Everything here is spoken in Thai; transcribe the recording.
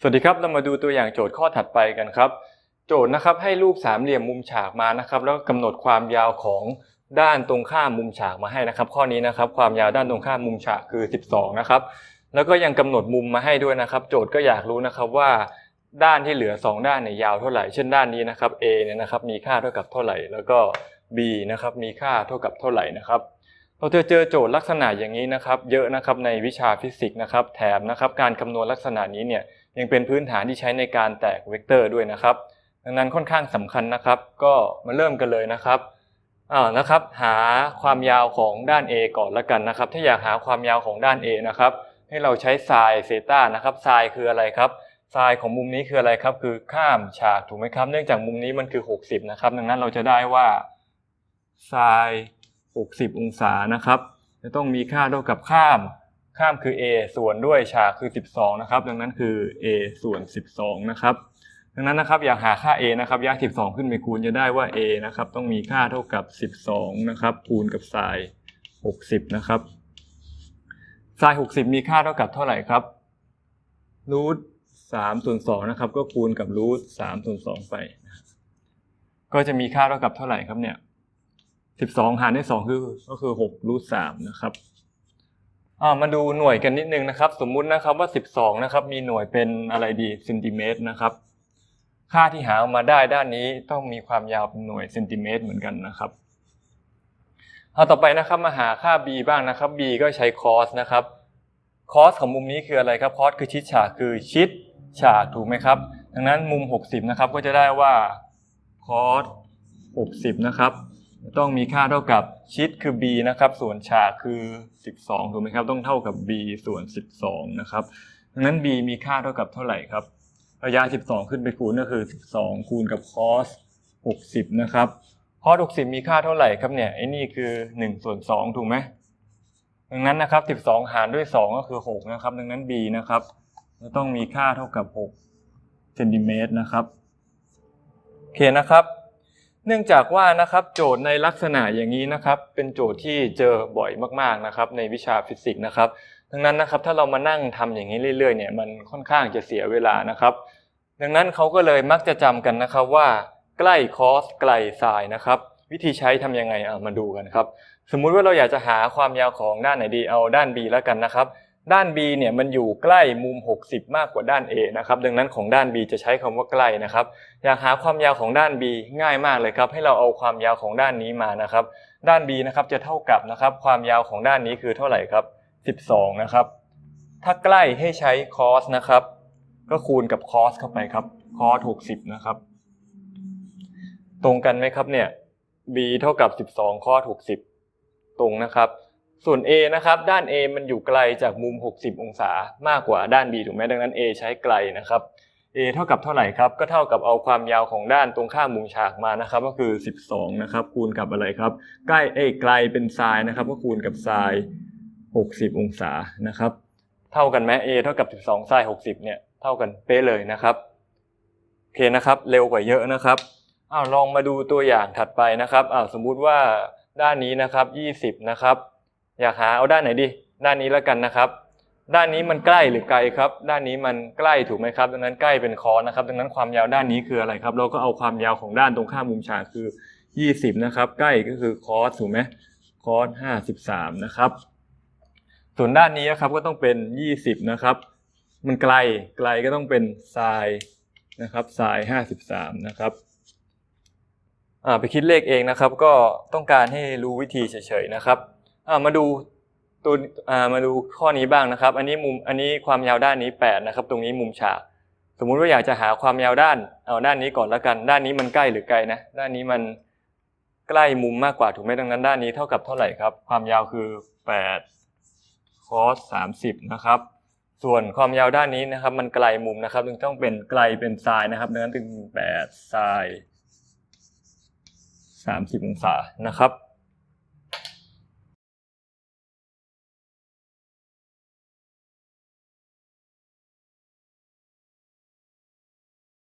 สวัสดีครับ เรามาดูตัวอย่างโจทย์ข้อถัดไปกันครับ โจทย์นะครับให้รูปสามเหลี่ยมมุมฉากมานะครับ แล้วก็กำหนดความยาวของด้านตรงข้ามมุมฉากมาให้นะครับ ข้อนี้นะครับ ความยาวด้านตรงข้ามมุมฉากคือ 12 นะครับ แล้วก็ยังกำหนดมุมมาให้ด้วยนะครับ โจทย์ก็อยากรู้นะครับว่า ด้านที่เหลือ 2 ด้านเนี่ยยาวเท่าไหร่ เช่นด้านนี้นะครับ A เนี่ยนะครับมีค่าเท่ากับเท่าไหร่ แล้วก็ B นะครับมีค่าเท่ากับเท่าไหร่นะครับ เราจะเจอโจทย์ลักษณะอย่างนี้นะครับเยอะนะครับในวิชาฟิสิกส์นะครับแถมนะครับการคำนวณลักษณะนี้เนี่ยยังเป็นพื้นฐานที่ใช้ในการแตกเวกเตอร์ด้วยนะครับ ดังนั้นค่อนข้างสำคัญนะครับ ก็มาเริ่มกันเลยนะครับอ่านะครับ หาความยาวของด้าน A ก่อนละกันนะครับ ถ้าอยากหาความยาวของด้าน A นะครับ ให้เราใช้ไซน์เซต้านะครับไซน์คืออะไรครับไซน์ของมุมนี้คืออะไรครับ คือข้ามฉากถูกไหมครับ เนื่องจากมุมนี้มันคือ 60 นะครับ ดังนั้นเราจะได้ว่าไซน์ 60 องศานะครับ จะต้องมีค่าเท่ากับข้ามข้ามคือ a ส่วนด้วยฉากคือ 12 นะครับ ดังนั้นคือ a ส่วน 12 นะครับ ดังนั้นนะครับอยากหาค่า a นะครับยาก 12 ขึ้นไปคูณจะได้ว่า a นะครับต้องมีค่าเท่ากับ 12 นะครับ คูณกับไซน์60 นะครับไซน์60 มีค่าเท่ากับเท่าไหร่ครับรูท3ส่วน2นะครับ ก็คูณกับรูท3ส่วน2ไป ก็จะมีค่าเท่ากับเท่าไหร่ครับเนี่ย 12หารด้วย2คือก็คือ6รูท3นะครับอ่ามาดูหน่วยกันนิดนึงนะครับ สมมุตินะครับว่า12นะครับ มีหน่วยเป็นอะไรดีเซนติเมตรนะครับ ค่าที่หาออกมาได้ด้านนี้ต้องมีความยาวเป็นหน่วยเซนติเมตรเหมือนกันนะครับเอาต่อไปนะครับมาหาค่า b บ้างนะครับ b ก็ใช้ cos นะครับ cos ของมุมนี้คืออะไรครับ cos คือชิดฉากคือชิดฉากถูกไหมครับ ดังนั้นมุม 60 นะครับก็จะได้ว่า cos 60 นะครับ ต้องมีค่าเท่ากับชิดคือ b นะครับ ส่วนฉากคือ 12 ถูกไหมครับ ต้องเท่ากับ b ส่วน 12 นะครับดังนั้น b มีค่าเท่ากับเท่าไหร่ครับ ระยะ 12 ขึ้นไปคูณก็คือ 12 คูณกับ cos 60 นะครับ cos 60 มีค่าเท่าไหร่ครับเนี่ย ไอ้นี่คือ 1 ส่วน 2 ถูกไหมดังนั้นนะครับ 12 หารด้วย 2 ก็คือ 6 นะครับ ดังนั้น b นะครับจะต้องมีค่าเท่ากับ 6 เซนติเมตรนะครับ โอเคนะครับ เนื่องจากว่านะครับโจทย์ในลักษณะอย่างนี้นะครับ เป็นโจทย์ที่เจอบ่อยมากๆนะครับในวิชาฟิสิกส์นะครับ ดังนั้นนะครับถ้าเรามานั่งทำอย่างนี้เรื่อย ๆ เนี่ยมันค่อนข้างจะเสียเวลานะครับ ดังนั้นเขาก็เลยมักจะจำกันนะครับว่า ใกล้คอสไกลไซน์นะครับวิธีใช้ทำยังไงอะมาดูกันครับ สมมุติว่าเราอยากจะหาความยาวของด้านไหนดีเอาด้าน B แล้วกันนะครับ ด้าน B เนี่ยมันอยู่ใกล้มุม 60 มากกว่าด้าน A นะครับดังนั้นของด้าน B จะใช้คำว่าใกล้นะครับอยากหาความยาวของด้าน B ง่ายมากเลยครับ ให้เราเอาความยาวของด้านนี้มานะครับ ด้าน B นะครับจะเท่ากับนะครับความยาวของด้านนี้คือเท่าไหร่ครับ 12 นะครับ ถ้าใกล้ให้ใช้ cos นะครับ ก็คูณกับ cos เข้าไปครับ cos 60 นะครับ ตรงกันไหมครับเนี่ย b เท่ากับ 12 cos 60 ตรงนะครับ ส่วน a นะครับด้าน a มันอยู่ไกลจากมุม 60 องศามากกว่าด้าน b ถูกไหมดังนั้น a ใช้ไกลนะครับ a เท่ากับเท่าไหร่ครับก็เท่ากับเอาความยาวของด้านตรงข้ามมุมฉากมานะครับ ก็คือ 12 นะครับ คูณกับอะไรครับ ใกล้เอ้ไกลเป็นไซน์นะครับ ก็คูณกับไซน์60 องศานะครับ เท่ากันไหม a เท่ากับ 12ไซน์60 เนี่ยเท่ากันเป๊ะเลยนะครับโอเคนะครับเร็วกว่าเยอะนะครับอ้าวลองมาดูตัวอย่างถัดไปนะครับอ้าวสมมุติว่าด้านนี้นะครับ 20 นะครับ อยากหาเอาด้านไหนดี ด้านนี้แล้วกันนะครับ ด้านนี้มันใกล้หรือไกลครับ ด้านนี้มันใกล้ถูกไหมครับ ดังนั้นใกล้เป็นคอสนะครับ ดังนั้นความยาวด้านนี้คืออะไรครับ เราก็เอาความยาวของด้านตรงข้ามมุมฉากคือ 20 นะครับ ใกล้ก็คือคอสถูกไหมคอส53 นะครับ ส่วนด้านนี้ครับก็ต้องเป็น 20 นะครับ มันไกลไกลก็ต้องเป็นไซน์นะครับไซน์53 นะครับไปคิดเลขเองนะครับ ก็ต้องการให้รู้วิธีเฉยๆนะครับ มาดูตัวมาดูข้อนี้บ้างนะครับ อันนี้มุมอันนี้ความยาวด้านนี้ 8 นะครับ ตรงนี้มุมฉาก สมมุติว่าอยากจะหาความยาวด้าน เอาด้านนี้ก่อนล้วกัน ด้านนี้มันใกล้หรือไกลนะ ด้านนี้มันใกล้มุมมากกว่าถูกไหมดังนั้น ด้านนี้เท่ากับเท่าไหร่ครับ ความยาวคือ8 cos 30 นะครับ ส่วนความยาวด้านนี้นะครับ มันไกลมุมนะครับจึงต้องเป็นไกลเป็นไซน์นะครับดังนั้นจึง8ไซน์30 องศานะครับ